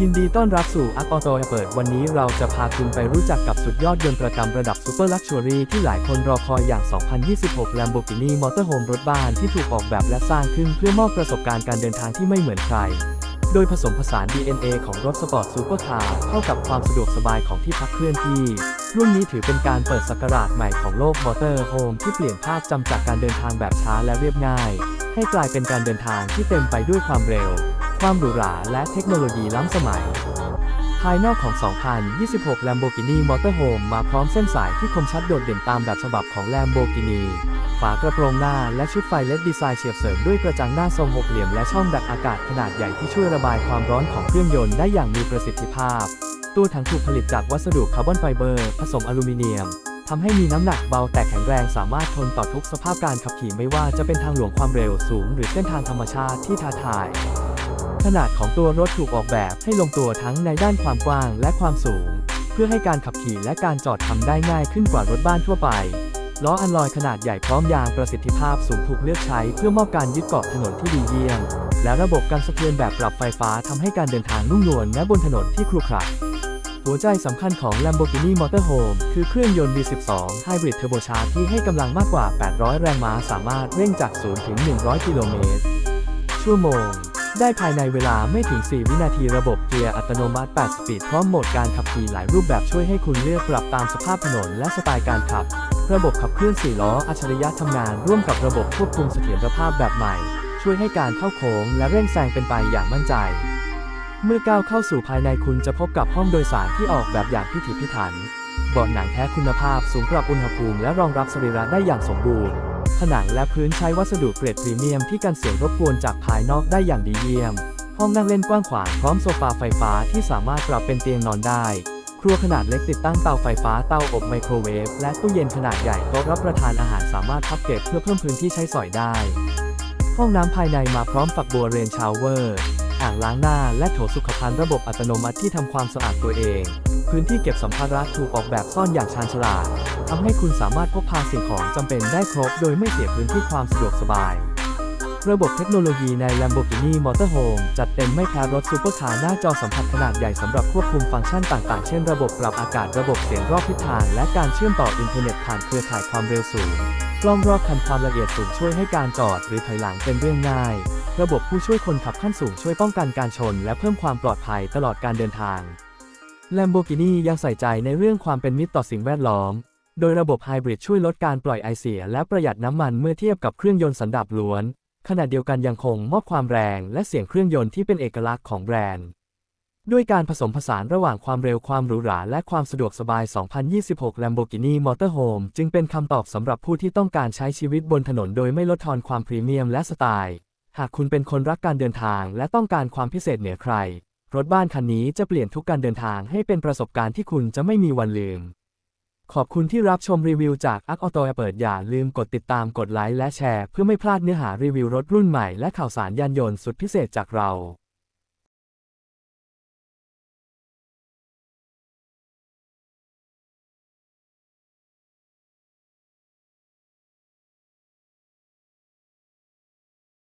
ยินดีต้อนรับสู่อักออโตเปิด วันนี้เราจะพาคุณไปรู้จักกับสุดยอดยนตรกรรมระดับซูเปอร์ลักชัวรี่ที่หลายคนรอคอยอย่าง 2026 Lamborghini Motorhome รถบ้านที่ถูกออกแบบและสร้างขึ้นเพื่อมอบประสบการณ์การเดินทางที่ไม่เหมือนใคร โดยผสมผสาน DNA ของรถสปอร์ตซูเปอร์คาร์เข้ากับความสะดวกสบายของที่พักเคลื่อนที่ รุ่นนี้ถือเป็นการเปิดสกราชใหม่ของโลกมอเตอร์โฮมที่เปลี่ยนภาพจำจากการเดินทางแบบช้าและเรียบง่าย ให้กลายเป็นการเดินทางที่เต็มไปด้วยความเร็ว ความหรูหราและเทคโนโลยีล้ำสมัย ภายนอกของ 2026 Lamborghini Motorhome มาพร้อมเส้นสายที่คมชัดโดดเด่นตามแบบฉบับของ Lamborghini ฝากระโปรงหน้าและชุดไฟเลดดีไซน์เฉียบเสริมด้วยกระจังหน้าทรงหกเหลี่ยมและช่องดักอากาศขนาดใหญ่ที่ช่วยระบายความร้อนของเครื่องยนต์ได้อย่างมีประสิทธิภาพ ตัวถังถูกผลิตจากวัสดุคาร์บอนไฟเบอร์ ผสมอลูมิเนียมทำให้มีน้ำหนักเบาแต่แข็งแรงสามารถทนต่อทุกสภาพการขับขี่ไม่ว่าจะเป็นทางหลวงความเร็วสูง หรือเส้นทางธรรมชาติที่ท้าทาย ขนาดของตัวรถถูกออกแบบให้ลงตัวทั้งในด้านความกว้างและความสูง เพื่อให้การขับขี่และการจอดทำได้ง่ายขึ้นกว่ารถบ้านทั่วไปล้ออัลลอยขนาดใหญ่พร้อมยางประสิทธิภาพสูงถูกเลือกใช้เพื่อมอบการยึดเกาะถนนที่ดีเยี่ยม และระบบการสะเทือนแบบปรับไฟฟ้าทำให้การเดินทางนุ่มนวลแม้บนถนนที่ครุขระหัวใจสำคัญของ Lamborghini Motorhome คือเครื่องยนต์ V12 Hybrid Turbocharged ที่ให้กำลังมากกว่า 800 แรงม้าสามารถเร่งจาก 0 ถึง 100 กิโลเมตร ชั่วโมง ได้ภายในเวลาไม่ถึง 4 วินาทีระบบเกียร์อัตโนมัติ 8 สปีด พร้อมโหมดการขับขี่หลายรูปแบบช่วยให้คุณเลือกปรับตามสภาพถนนและสไตล์การขับ ระบบขับเคลื่อน4ล้ออัจฉริยะทำงานร่วมกับระบบควบคุมเสถียรภาพแบบใหม่ ช่วยให้การเข้าโค้งและเร่งแซงเป็นไปอย่างมั่นใจ เมื่อก้าวเข้าสู่ภายในคุณจะพบกับห้องโดยสารที่ออกแบบอย่างพิถีพิถันเบาะหนังแท้คุณภาพสูงปรับอุณหภูมิและรองรับสรีระได้อย่างสมบูรณ์ ผนังและพื้นใช้วัสดุเกรดพรีเมียมที่กันเสียงรบกวนจากภายนอกได้อย่างดีเยี่ยม ห้องนั่งเล่นกว้างขวางพร้อมโซฟาไฟฟ้าที่สามารถปรับเป็นเตียงนอนได้ ครัวขนาดเล็กติดตั้งเตาไฟฟ้าเตาอบไมโครเวฟและตู้เย็นขนาดใหญ่โต๊ะรับประทานอาหารสามารถพับเก็บเพื่อเพิ่มพื้นที่ใช้สอยได้ ห้องน้ำภายในมาพร้อมฝักบัวเรนชาวเวอร์ อ่างล้างหน้าและโถสุขภัณฑ์ระบบอัตโนมัติที่ทำความสะอาดตัวเอง พื้นที่เก็บสัมภาระถูกออกแบบซ่อนอย่างชาญฉลาดทำให้คุณสามารถพกพาสิ่งของจำเป็นได้ครบ โดยไม่เสียพื้นที่ความสะดวกสบาย ระบบเทคโนโลยีใน Lamborghini Motorhome จัดเต็มไม่แพ้รถซูเปอร์คาร์หน้าจอสัมผัสขนาดใหญ่สำหรับควบคุมฟังก์ชันต่างๆ เช่นระบบปรับอากาศระบบเสียงรอบทิศทาง และการเชื่อมต่ออินเทอร์เน็ตผ่านเครือข่ายความเร็วสูง กล้องรอบคันความละเอียดสูงช่วยให้การจอดหรือถอยหลังเป็นเรื่องง่าย ระบบผู้ช่วยคนขับขั้นสูงช่วยป้องกันการชน และเพิ่มความปลอดภัยตลอดการเดินทาง Lamborghini ยังใส่ใจในเรื่องความเป็นมิตรต่อสิ่งแวดล้อม โดยระบบไฮบริดช่วยลดการปล่อยไอเสียและประหยัดน้ำมันเมื่อเทียบกับเครื่องยนต์สันดาปล้วน ขณะเดียวกันยังคงมอบความแรงและเสียงเครื่องยนต์ที่เป็นเอกลักษณ์ของแบรนด์ ด้วยการผสมผสานระหว่างความเร็วความหรูหราและความสะดวกสบาย 2026 Lamborghini Motorhome จึงเป็นคำตอบสำหรับผู้ที่ต้องการใช้ชีวิตบนถนนโดยไม่ลดทอนความพรีเมียมและสไตล์ หากคุณเป็นคนรักการเดินทางและต้องการความพิเศษเหนือใคร รถบ้านคันนี้จะเปลี่ยนทุกการเดินทางให้เป็นประสบการณ์ที่คุณจะไม่มีวันลืม ขอบคุณที่รับชมรีวิวจากอักออโตเปิดอย่าลืมกดติดตามกดไลค์และแชร์ เพื่อไม่พลาดเนื้อหารีวิวรถรุ่นใหม่และข่าวสารยานยนต์สุดพิเศษจากเรา